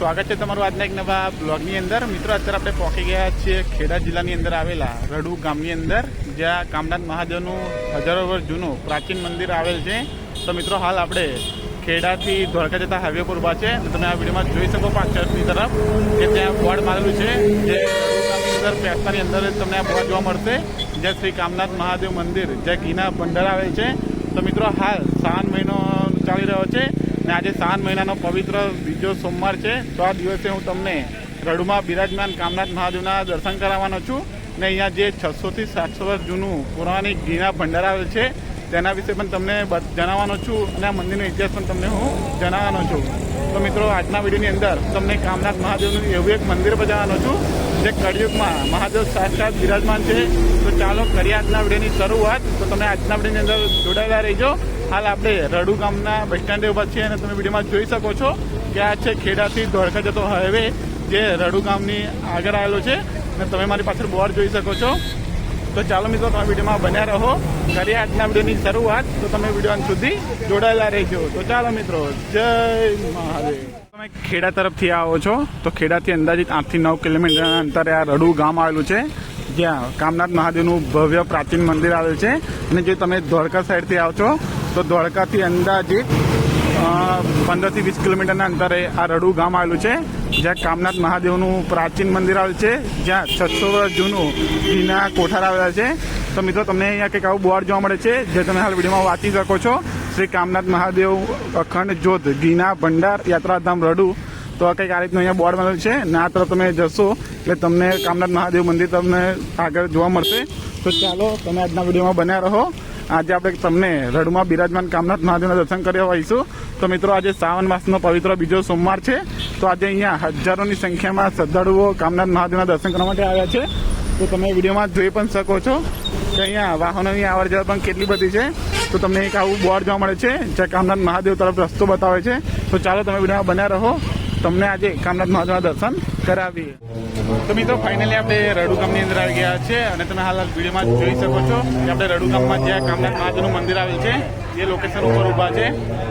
સ્વાગત છે તમારું આજના એક નવા બ્લોગની અંદર. મિત્રો, અત્યારે આપણે પહોંચી ગયા છીએ ખેડા જિલ્લાની અંદર આવેલા રડુ ગામની અંદર, જ્યાં કામનાથ મહાદેવનું હજારો વર્ષ જૂનું પ્રાચીન મંદિર આવેલ છે. તો મિત્રો, હાલ આપણે ખેડાથી દ્વારકા જતા હાઈવે પર ઊભા છે. તમે આ વિડીયોમાં જોઈ શકો પાછળની તરફ કે ત્યાં બોર્ડ મારેલું છે, જે અંદર પેસ્તાની અંદર તમને આ બોર્ડ જોવા મળશે. જ્યાં શ્રી કામનાથ મહાદેવ મંદિર, જ્યાં ઘીના ભંડાર આવેલ છે. તો મિત્રો, હાલ શ્રાવણ મહિનો ચાલી રહ્યો છે. ને આજે શ્રાવણ મહિનાનો પવિત્ર બીજો સોમવાર છે, તો આ દિવસે હું તમને રડુમાં બિરાજમાન કામનાથ મહાદેવના દર્શન કરાવવાનો છું. ને અહીંયા જે છસોથી સાતસો વર્ષ જૂનું પૌરાણિક ઘીના ભંડાર છે, તેના વિશે પણ તમને જણાવવાનો છું અને આ મંદિરનો ઇતિહાસ પણ તમને હું જણાવવાનો છું. તો મિત્રો, આજના વિડીયોની અંદર તમને કામનાથ મહાદેવનું એવું એક મંદિર બજાવવાનો છું, જે કળિયુગમાં મહાદેવ સાક્ષાત બિરાજમાન છે. તો ચાલો કરીએ આજના વિડીયોની શરૂઆત. તો તમે આજના વિડીયોની અંદર જોડાયેલા રહીજો. હાલ આપણે રડુ ગામના બસ સ્ટેન્ડ ઉપર છીએ અને તમે વિડીયોમાં જોઈ શકો છો કે આ છે ખેડાથી દ્વારકા જતો હાઈવે જે રડુ ગામની આગળ આવેલો છે. અને તમે મારી પાછળ બોર્ડ જોઈ શકો છો. તો ચાલો મિત્રો, તમે વિડીયોમાં બન્યા રહો. કરીએ આજના વિડીયોની શરૂઆત. તો તમે વીડિયો સુધી જોડાયેલા રહેજો. તો ચાલો મિત્રો, જય મહાદેવ. તમે ખેડા તરફથી આવો છો. તો ખેડાથી અંદાજિત આઠથી નવ કિલોમીટર અંતરે આ રડુ ગામ આવેલું છે. જ્યાં કામનાથ મહાદેવનું ભવ્ય પ્રાચીન મંદિર આવેલું છે. અને જે તમે દ્વારકા સાઈડથી આવો છો તો દ્વારકાથી અંદાજિત પંદરથી વીસ કિલોમીટરના અંતરે આ રડુ ગામ આવેલું છે, જ્યાં કામનાથ મહાદેવનું પ્રાચીન મંદિર આવેલું છે, જ્યાં છસો વર્ષ જૂનું ઘીના કોઠાર આવેલા છે. તો મિત્રો, તમને અહીંયા કંઈક આવું બોર્ડ જોવા મળે છે, જે તમે હાલ વિડીયોમાં વાંચી શકો છો. શ્રી કામનાથ મહાદેવ અખંડ જ્યોત ઘીના ભંડાર, યાત્રાધામ, રડુ. તો આ કંઈક આ રીતનું અહીંયા બોર્ડ મળેલું છે. ના આ તરફ તમે જશો, એટલે તમને કામનાથ મહાદેવ મંદિર તમને આગળ જોવા મળશે. તો ચાલો, તમે આજના વિડીયોમાં બન્યા રહો. આજે આપણે તમને રડુમાં બિરાજમાન કામનાથ મહાદેવના દર્શન કરવા આવીશું તો મિત્રો, આજે શ્રાવણ માસનો પવિત્ર બીજો સોમવાર છે. તો આજે અહીંયા હજારોની સંખ્યામાં શ્રદ્ધાળુઓ કામનાથ મહાદેવના દર્શન કરવા માટે આવ્યા છે. તો તમે વિડીયોમાં જોઈ પણ શકો છો કે અહીંયા વાહનોની આવર જવર પણ કેટલી બધી છે. તો તમને એક આવું બોર્ડ જોવા મળે છે, જ્યાં કામનાથ મહાદેવ તરફ રસ્તો બતાવે છે. તો ચાલો તમે વિડીયોમાં બન્યા રહો. તમને આજે કામનાથ મહાદેવના દર્શન કરાવીએ. તો મિત્રો ફાઇનલી આપણે રડુ ગામની અંદર આવી ગયા છે અને તમે હાલ વિડીયોમાં જોઈ શકો છો કે આપણે રડુ ગામમાં જ્યાં કામનાથ મહાદેવનું મંદિર આવેલ છે એ લોકેશન ઉપર ઊભા છે,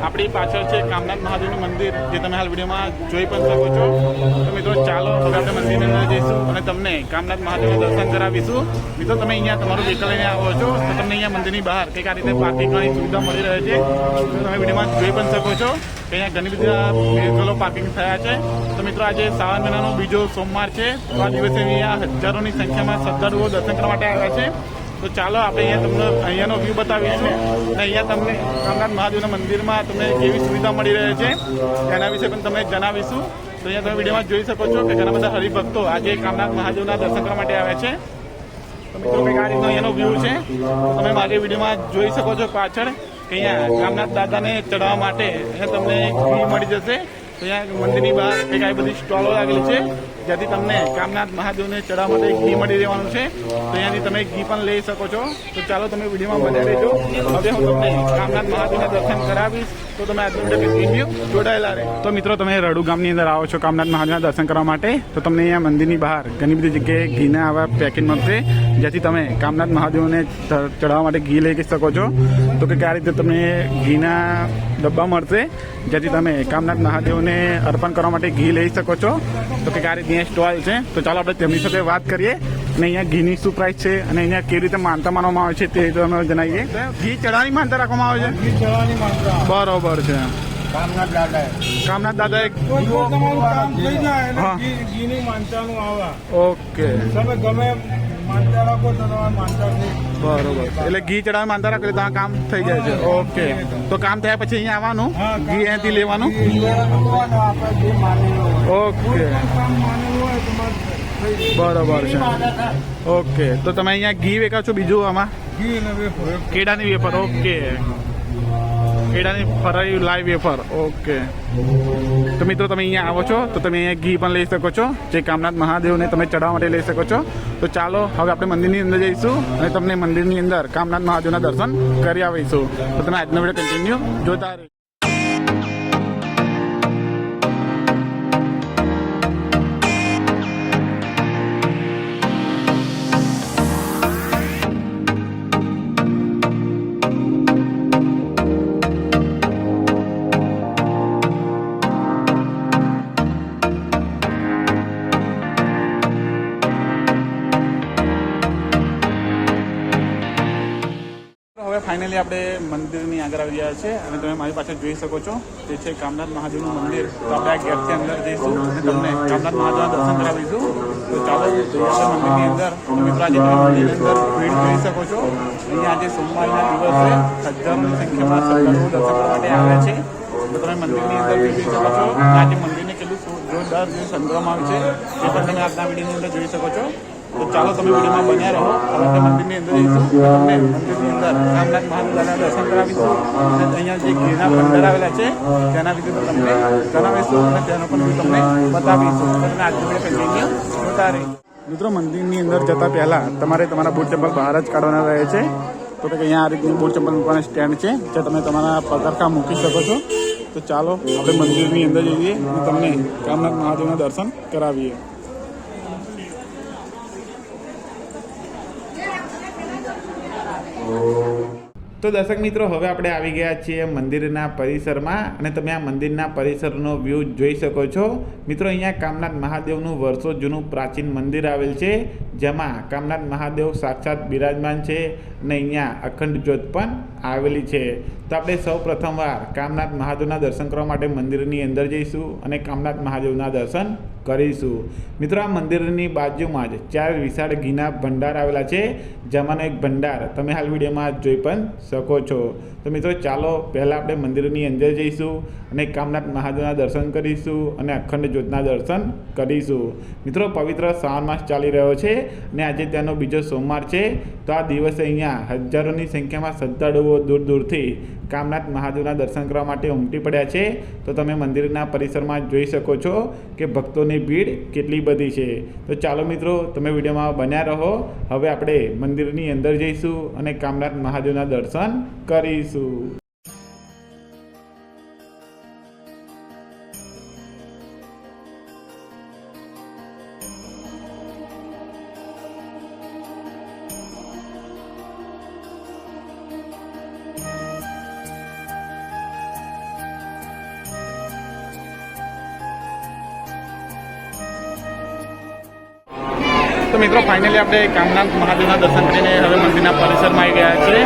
આપણી પાછળ છે કામનાથ મહાદેવનું મંદિર, જે તમે હાલ વિડીયોમાં જોઈ પણ શકો છો. તો મિત્રો, ચાલો હવે આપણે મંદિરની અંદર જઈશું અને તમને કામનાથ મહાદેવનું દર્શન કરાવીશું. મિત્રો, તમે અહીંયા તમારું વ્હીકલ લઈને આવો છો, તો તમને અહીંયા મંદિરની બહાર કંઈક આ રીતે પાર્કિંગની સુવિધા મળી રહે છે. તો તમે વિડીયોમાં જોઈ પણ શકો છો અહીંયા ઘણી બધી વ્હીકલો પાર્કિંગ થયા છે. તો મિત્રો, આજે શ્રાવણ મહિનાનો બીજો સોમવાર છે. તો આ દિવસે અહીંયા હજારોની સંખ્યામાં શ્રદ્ધાળુઓ દર્શન કરવા માટે આવ્યા છે. તો ચાલો આપણે અહીંયા તમને અહીંયાનો વ્યૂ બતાવીશું. અને અહીંયા તમને કામનાથ મહાદેવના મંદિરમાં તમને કેવી સુવિધા મળી રહે છે એના વિશે પણ તમને જણાવીશું. તો અહીંયા તમે વિડીયોમાં જોઈ શકો છો કે ઘણા બધા હરિભક્તો આજે કામનાથ મહાદેવના દર્શન કરવા માટે આવ્યા છે. અહીંયાનો વ્યૂ છે. તમે મારી વિડીયોમાં જોઈ શકો છો પાછળ અહીંયા કામનાથ દાદાને ચડાવવા માટે અહીંયા તમને ઘી મળી જશે. તો અહીંયા મંદિરની બહાર આવી બધી સ્ટોલો લાગેલી છે, જ્યાંથી તમને કામનાથ મહાદેવને ચડાવવા માટે ઘી મળી રહેવાનું છે. તો અહીંયાથી તમે ઘી પણ લઈ શકો છો. તો ચાલો તમે વિડીયોમાં બન્યા રહેજો. હવે હું તમને કામનાથ મહાદેવના દર્શન કરાવીશ. તો તમે આજનો વીડિયો જોડાયેલા રહે. તો મિત્રો, તમે રડુ ગામની અંદર આવો છો કામનાથ મહાદેવના દર્શન કરવા માટે. તો તમને અહીંયા મંદિરની બહાર ઘણી બધી જગ્યાએ ઘીના આવા પેકેટ મળશે જેથી તમે કામનાથ મહાદેવને ચડાવવા માટે ઘી લઈ શકો છો. તો કે આ રીતે તમને ઘીના ડબ્બા મળશે, જ્યાંથી તમે કામનાથ મહાદેવને અર્પણ કરવા માટે ઘી લઈ શકો છો. તો કે આ રીતની સ્ટોલ છે. તો ચાલો આપણે તેમની સાથે વાત કરીએ. અને અહીંયા ઘીની શું પ્રાઇસ છે અને અહીંયા કેવી રીતે માનતા માનવામાં આવે છે તે અમે જણાવીએ. ઘી ચડાની માનતા રાખવામાં આવે છે? બરોબર છે. કામનાથ દાદા કામનાથ દાદા એક કામ થઈ જાય હા. ઘીની માનતાનું આવે. ઓકે. તમે ગમે માનતા રાખો તો તમારે માનતા બરોબર. એટલે ઘી ચડાવવા માનતા રાખો એટલે તમારું કામ થઈ જાય છે. ઓકે. તો કામ થયા પછી અહીંયા આવવાનું? ઘી અહીંયાથી લેવાનું? ઓકે. બરોબર છે. ઓકે. તો તમે અહીંયા ઘી વેચો છો બીજું આમાં? કેળાની વેફર. ઓકે. કેળાની ફરાઈ લાઈવ વેફર ઓકે તો મિત્રો તમે અહીંયા આવો છો, તો તમે અહીંયા ઘી પણ લઈ શકો છો, જે કામનાથ મહાદેવને તમે ચડાવવા માટે લઈ શકો છો. તો ચાલો, હવે આપણે મંદિરની અંદર જઈશું અને તમને મંદિરની અંદર કામનાથ મહાદેવના દર્શન કરી આવીશું. તો તમે આજનો વીડિયો કન્ટિન્યુ જોતા હવે ફાઇનલી આપણે મંદિરની આગળ આવી ગયા છે અને તમે મારી પાસે જોઈ શકો છો તે છે કામનાથ મહાદેવનું મંદિર. તો આપણે આ ગેટથી અંદર જઈશું અને તમને કામનાથ મહાદેવના દર્શન કરાવીશું. તો ચાલો મંદિરની અંદર મિત્રો મંદિરની અંદર ભીડ જોઈ શકો છો. અહીંયા આજે સોમવારના દિવસે હજારોની સંખ્યામાં શ્રદ્ધાળુઓ દર્શન કરવા માટે આવ્યા છે. તો તમે મંદિરની અંદર જોઈ શકો છો. આજે મંદિરને કેટલું જોરદાર જેવું સંગ્રહમાં આવે છે. એ પણ તમે આજના વિડીયોની અંદર જોઈ શકો છો. તો ચાલો તમે વિડીયોમાં બન્યા રહો. હવે મંદિરની અંદર જઈશું. તમને મંદિરની અંદર રામનાથ મહાદેવના દર્શન કરાવીશું. અને અહીંયા જે ગીરના પંદર આવેલા છે, તેના વિશે તમને જણાવીશું અને તેનો પણ તમને બતાવીશું. તો તમે આજનો વીડિયો કન્ટિન્યુ મિત્રો, મંદિરની અંદર જતા પહેલાં તમારે તમારા બૂટ ચંપલ બહાર જ કાઢવાના રહે છે. તો કે અહીંયા આ રીતની બૂટ ચંપલ મૂકવાના સ્ટેન્ડ છે જે તમે તમારા પગરખા મૂકી શકો છો. તો ચાલો, આપણે મંદિરની અંદર જઈએ અને તમને કામનાથ મહાદેવના દર્શન કરાવીએ. તો દર્શક મિત્રો, હવે આપણે આવી ગયા છીએ મંદિરના પરિસરમાં અને તમે આ મંદિરના પરિસરનો વ્યૂ જોઈ શકો છો. મિત્રો, અહીંયા કામનાથ મહાદેવનું વર્ષો જૂનું પ્રાચીન મંદિર આવેલ છે, જેમાં કામનાથ મહાદેવ સાક્ષાત બિરાજમાન છે અને અહીંયા અખંડ જ્યોત પણ આવેલી છે. તો આપણે સૌ પ્રથમવાર કામનાથ મહાદેવના દર્શન કરવા માટે મંદિરની અંદર જઈશું અને કામનાથ મહાદેવના દર્શન કરીશું. મિત્રો, આ મંદિરની બાજુમાં જ ચાર વિશાળ ઘીના ભંડાર આવેલા છે. જેમાંનો એક ભંડાર તમે હાલ વિડીયોમાં જોઈ પણ શકો છો. તો મિત્રો, ચાલો પહેલાં આપણે મંદિરની અંદર જઈશું અને કામનાથ મહાદેવના દર્શન કરીશું અને અખંડ જ્યોતના દર્શન કરીશું. મિત્રો, પવિત્ર શ્રાવણ માસ ચાલી રહ્યો છે અને આજે ત્યાંનો બીજો સોમવાર છે. તો આ દિવસે અહીંયા હજારોની સંખ્યામાં શ્રદ્ધાળુઓ દૂર દૂરથી કામનાથ મહાદેવના દર્શન કરવા માટે ઉમટી પડ્યા છે. તો તમે મંદિરના પરિસરમાં જોઈ શકો છો કે ભક્તોની ભીડ કેટલી બધી છે. તો ચાલો મિત્રો, તમે વિડીયોમાં બન્યા રહો. હવે આપણે મંદિરની અંદર જઈશું અને કામનાથ મહાદેવના દર્શન કરીશું. મિત્રો ફાઇનલી આપણે કામનાથ મહાદેવના દર્શન કરીને હવે મંદિરના પરિસરમાં આવી ગયા છીએ.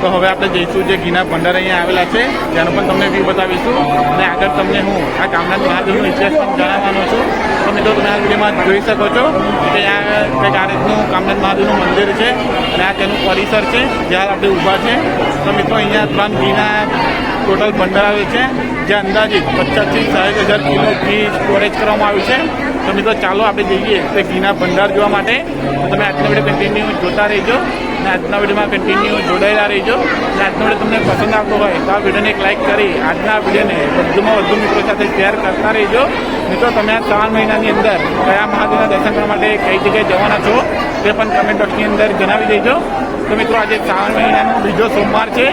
તો હવે આપણે જઈશું જે ગીના ભંડાર અહીંયા આવેલા છે તેનો પણ તમને વ્યૂ બતાવીશું. અને આગળ તમને હું આ કામનાથ મહાદેવનો ઇતિહાસ પણ જણાવવાનો છું. તો મિત્રો, તમે આ વિડીયોમાં જોઈ શકો છો કે આ કંઈક આ રીતનું કામનાથ મહાદેવનું મંદિર છે અને આ તેનું પરિસર છે, જ્યાં આપણે ઊભા છે. તો મિત્રો, અહીંયા ત્રણ ઘીના ટોટલ ભંડાર આવે છે, જે અંદાજિત પચાસથી સાહીઠ હજાર કિલો ઘી સ્ટોરેજ કરવામાં આવ્યું છે. તો મિત્રો ચાલો આપણે જઈએ તે ઘીના ભંડાર જોવા માટે. તો તમે આજના વીડિયો કન્ટિન્યુ જોતા રહેજો. અને આજના વિડીયોમાં કન્ટિન્યુ જોડાયેલા રહીજો. અને આજનો વીડિયો તમને પસંદ આવતો હોય તો આ વિડીયોને એક લાઇક કરી આજના વિડીયોને વધુમાં વધુ મિત્રો સાથે શેર કરતા રહેજો. મિત્રો, તમે આ ત્રણ મહિનાની અંદર કયા મહાદેવના દર્શન કરવા માટે કઈ જગ્યાએ જવાના છો તે પણ કમેન્ટ બોક્સની અંદર જણાવી દેજો. તો મિત્રો, આજે શ્રાવણ મહિનાનો બીજો સોમવાર છે.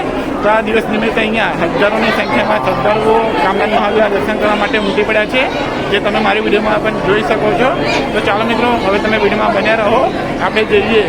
તો આ દિવસ નિમિત્તે અહીંયા હજારોની સંખ્યામાં શ્રદ્ધાળુઓ કામનાથ મહાદેવના દર્શન કરવા માટે ઉમટી પડ્યા છે, જે તમે મારી વિડીયોમાં પણ જોઈ શકો છો. તો ચાલો મિત્રો, હવે તમે વિડીયોમાં બન્યા રહો. આપણે જઈએ.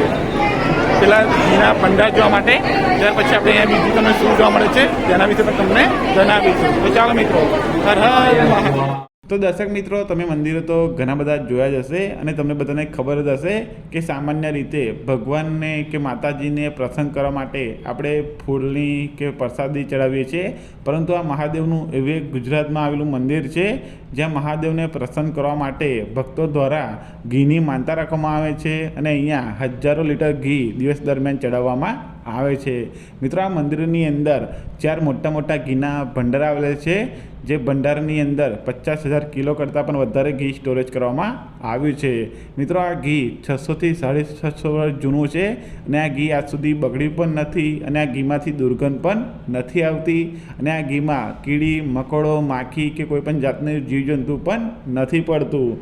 પેલા ઘીના પંડા જોવા માટે. ત્યાર પછી આપણે અહીંયા બીજું તમને શું જોવા મળે છે, તેના વિશે પણ તમને જણાવીશું. તો ચાલો મિત્રો, હર હર તો દર્શક મિત્રો, તમે મંદિરો તો ઘણા બધા જોયા જ હશે અને તમને બધાને ખબર જ હશે કે સામાન્ય રીતે ભગવાનને કે માતાજીને પ્રસન્ન કરવા માટે આપણે ફૂલની કે પ્રસાદી ચડાવીએ છીએ. પરંતુ આ મહાદેવનું એવું એક ગુજરાતમાં આવેલું મંદિર છે, જ્યાં મહાદેવને પ્રસન્ન કરવા માટે ભક્તો દ્વારા ઘીની માનતા રાખવામાં આવે છે અને અહીંયા હજારો લીટર ઘી દિવસ દરમિયાન ચડાવવામાં આવે છે. મિત્રો, આ મંદિરની અંદર ચાર મોટા મોટા ઘીના ભંડાર આવેલા છે, જે ભંડારની અંદર પચાસ હજાર કિલો કરતાં પણ વધારે ઘી સ્ટોરેજ કરવામાં આવ્યું છે. મિત્રો, આ ઘી છસોથી સાડી છસો વર્ષ જૂનું છે અને આ ઘી આજ સુધી બગડ્યું પણ નથી અને આ ઘીમાંથી દુર્ગંધ પણ નથી આવતી અને આ ઘીમાં કીડી, મકોડો, માખી કે કોઈ પણ જાતનું જીવજંતુ પણ નથી પડતું.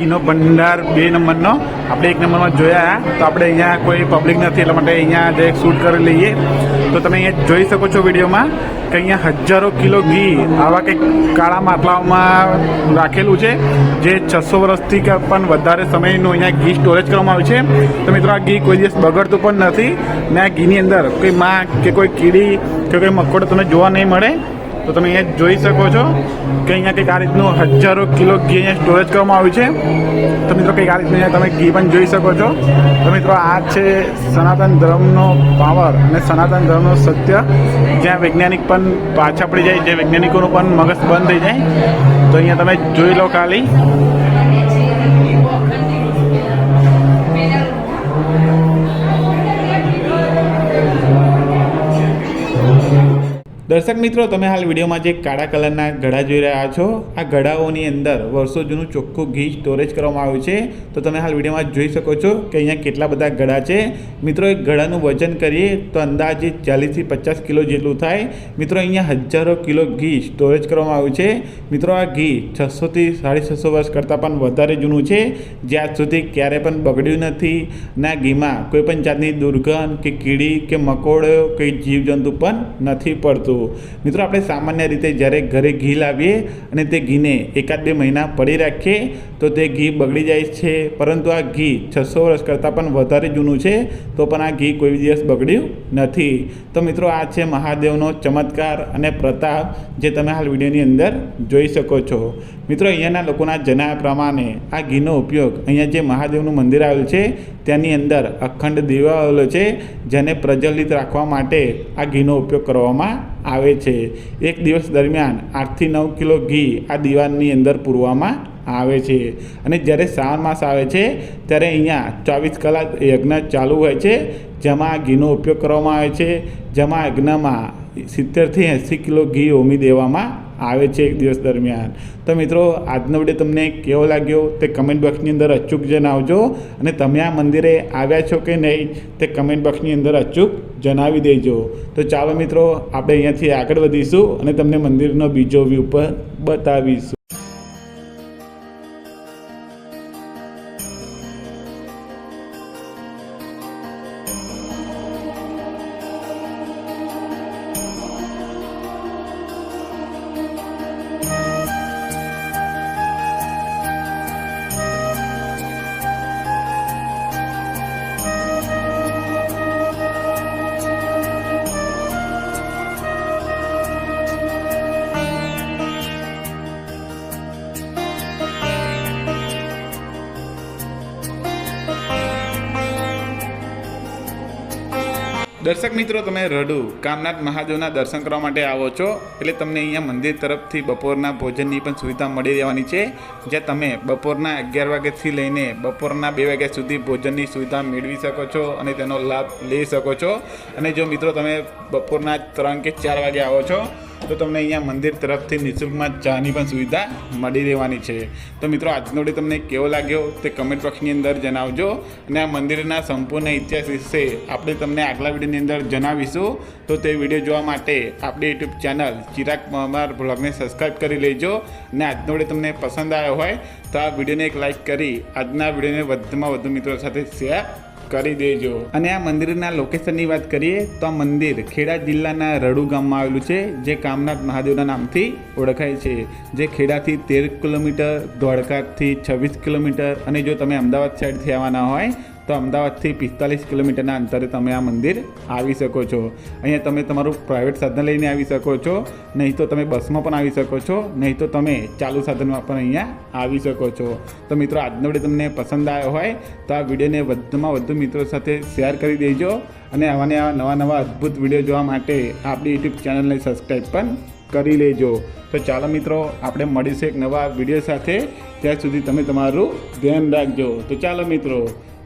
ઘીનો ભંડાર બે નંબરનો. આપણે એક નંબરમાં જોયા તો આપણે અહીંયા કોઈ પબ્લિક નથી, એટલા માટે અહીંયા જે શૂટ કરી લઈએ. તો તમે અહીંયા જોઈ શકો છો વિડીયોમાં કે અહીંયા હજારો કિલો ઘી આવા કંઈક કાળા માટલાઓમાં રાખેલું છે, જે છસો વર્ષથી પણ વધારે સમયનું અહીંયા ઘી સ્ટોરેજ કરવામાં આવ્યું છે. તો મિત્રો, આ ઘી કોઈ દિવસ બગડતું પણ નથી. ને આ ઘીની અંદર કોઈ માં કે કોઈ કીડી કે કોઈ મકોડો તમને જોવા નહીં મળે. તો તમે અહીંયા જોઈ શકો છો કે અહીંયા કંઈક આ રીતનું હજારો કિલો ઘી અહીંયા સ્ટોરેજ કરવામાં આવ્યું છે. તો મિત્રો કંઈક આ રીતનું અહીંયા તમે ઘી પણ જોઈ શકો છો. તો મિત્રો આ છે સનાતન ધર્મનો પાવર અને સનાતન ધર્મનો સત્ય. જ્યાં વૈજ્ઞાનિક પણ પાછા પડી જાય, જે વૈજ્ઞાનિકોનું પણ મગજ બંધ થઈ જાય. તો અહીંયા તમે જોઈ લો ખાલી. દર્શક મિત્રો, તમે હાલ વિડીયોમાં જે કાળા કલરના ઘડા જોઈ રહ્યા છો, આ ઘડાઓની અંદર વર્ષો જૂનું ચોખ્ખું ઘી સ્ટોરેજ કરવામાં આવ્યું છે. તો તમે હાલ વિડીયોમાં જોઈ શકો છો કે અહીંયા કેટલા બધા ઘડા છે. મિત્રો, એક ઘડાનું વજન કરીએ તો અંદાજે ચાલીસથી પચાસ કિલો જેટલું થાય. મિત્રો, અહીંયા હજારો કિલો ઘી સ્ટોરેજ કરવામાં આવ્યું છે. મિત્રો, આ ઘી છસોથી સાડી છસો વર્ષ કરતાં પણ વધારે જૂનું છે. જે આજ સુધી ક્યારે પણ બગડ્યું નથી. ના ઘીમાં કોઈપણ જાતની દુર્ગંધ કે કીડી કે મકોડો કે જીવજંતુ પણ નથી પડતું. મિત્રો, આપણે સામાન્ય રીતે જ્યારે ઘરે ઘી લાવીએ અને તે ઘીને એકાદ બે મહિના પડી રાખીએ, તો તે ઘી બગડી જાય છે. પરંતુ આ ઘી છસો વર્ષ કરતાં પણ વધારે જૂનું છે, તો પણ આ ઘી કોઈ દિવસ બગડ્યું નથી. તો મિત્રો, આ છે મહાદેવનો ચમત્કાર અને પ્રતાપ જે તમે હાલ વિડીયોની અંદર જોઈ શકો છો. મિત્રો, અહીંયાના લોકોના જણાવ્યા પ્રમાણે આ ઘીનો ઉપયોગ અહીંયા જે મહાદેવનું મંદિર આવેલું છે તેની અંદર અખંડ દીવો આવેલો છે, જેને પ્રજ્વલિત રાખવા માટે આ ઘીનો ઉપયોગ કરવામાં આવે છે. એક દિવસ દરમિયાન આઠથી નવ કિલો ઘી આ દીવાની અંદર પૂરવામાં આવે છે. અને જ્યારે શ્રાવણ માસ આવે છે, ત્યારે અહીંયા ચોવીસ કલાક યજ્ઞ ચાલુ હોય છે, જેમાં આ ઘીનો ઉપયોગ કરવામાં આવે છે, જેમાં યજ્ઞમાં સિત્તેરથી એંસી કિલો ઘી ઓમી દેવામાં આવે છે એક દિવસ દરમિયાન. તો મિત્રો, આજનો વીડિયો તમને કેવો લાગ્યો તે કમેન્ટ બોક્સની અંદર અચૂક જણાવજો અને તમે આ મંદિરે આવ્યા છો કે નહીં તે કમેન્ટ બોક્સની અંદર અચૂક જણાવી દેજો. તો ચાલો મિત્રો, આપણે અહીંયાથી આગળ વધીશું અને તમને મંદિરનો બીજો વ્યૂ પણ બતાવીશું. દર્શક મિત્રો, તમે રડુ. કામનાથ મહાદેવના દર્શન કરવા માટે આવો છો. એટલે તમને અહીંયા મંદિર તરફથી બપોરના ભોજનની પણ સુવિધા મળી રહેવાની છે. જ્યાં તમે બપોરના અગિયાર વાગ્યાથી લઈને બપોરના બે વાગ્યા સુધી ભોજનની સુવિધા મેળવી શકો છો અને તેનો લાભ લઈ શકો છો. અને જો મિત્રો, તમે બપોરના ત્રણ કે ચાર વાગે આવો છો તો તમને અહીંયા મંદિર તરફથી નિઃશુલ્કમાં ચાની પણ સુવિધા મળી રહેવાની છે. તો મિત્રો, આજનો ડે તમને કેવો લાગ્યો તે કમેન્ટ બોક્સની અંદર જણાવજો અને આ મંદિરના સંપૂર્ણ ઇતિહાસ વિશે આપણે તમને આગલા વિડીયોની અંદર જણાવીશું. તો તે વીડિયો જોવા માટે આપણી યુટ્યુબ ચેનલ ચિરાગ પરમાર બ્લોગને સબસ્ક્રાઈબ કરી લેજો અને આજનો ડે તમને પસંદ આવ્યો હોય તો આ વિડીયોને એક લાઇક કરી આજના વિડીયોને વધુમાં વધુ મિત્રો સાથે શેર કરી દેજો. અને આ મંદિરના લોકેશનની વાત કરીએ, તો આ મંદિર ખેડા જિલ્લાના રડુ ગામમાં આવેલું છે, જે કામનાથ મહાદેવના નામથી ઓળખાય છે. જે ખેડાથી તેર કિલોમીટર, દ્વારકાથી છવ્વીસ કિલોમીટર અને જો તમે અમદાવાદ સાઈડથી આવવાના હોય તો અમદાવાદથી પિસ્તાલીસ કિલોમીટરના અંતરે તમે આ મંદિર આવી શકો છો. અહીંયા તમે તમારું પ્રાઇવેટ સાધન લઈને આવી શકો છો. નહીં તો તમે બસમાં પણ આવી શકો છો. નહીં તો તમે ચાલુ સાધનમાં પણ અહીંયા આવી શકો છો. તો મિત્રો, આજનો વીડિયો તમને પસંદ આવ્યો હોય તો આ વિડીયોને વધુમાં વધુ મિત્રો સાથે શેર કરી દેજો અને આવા ને આવા નવા નવા અદ્ભુત વીડિયો જોવા માટે આપણી યુટ્યુબ ચેનલને સબસ્ક્રાઈબ પણ કરી લેજો. તો ચાલો મિત્રો, આપણે મળીશું એક નવા વીડિયો સાથે. ત્યાં સુધી તમે તમારું ધ્યાન રાખજો. તો ચાલો મિત્રો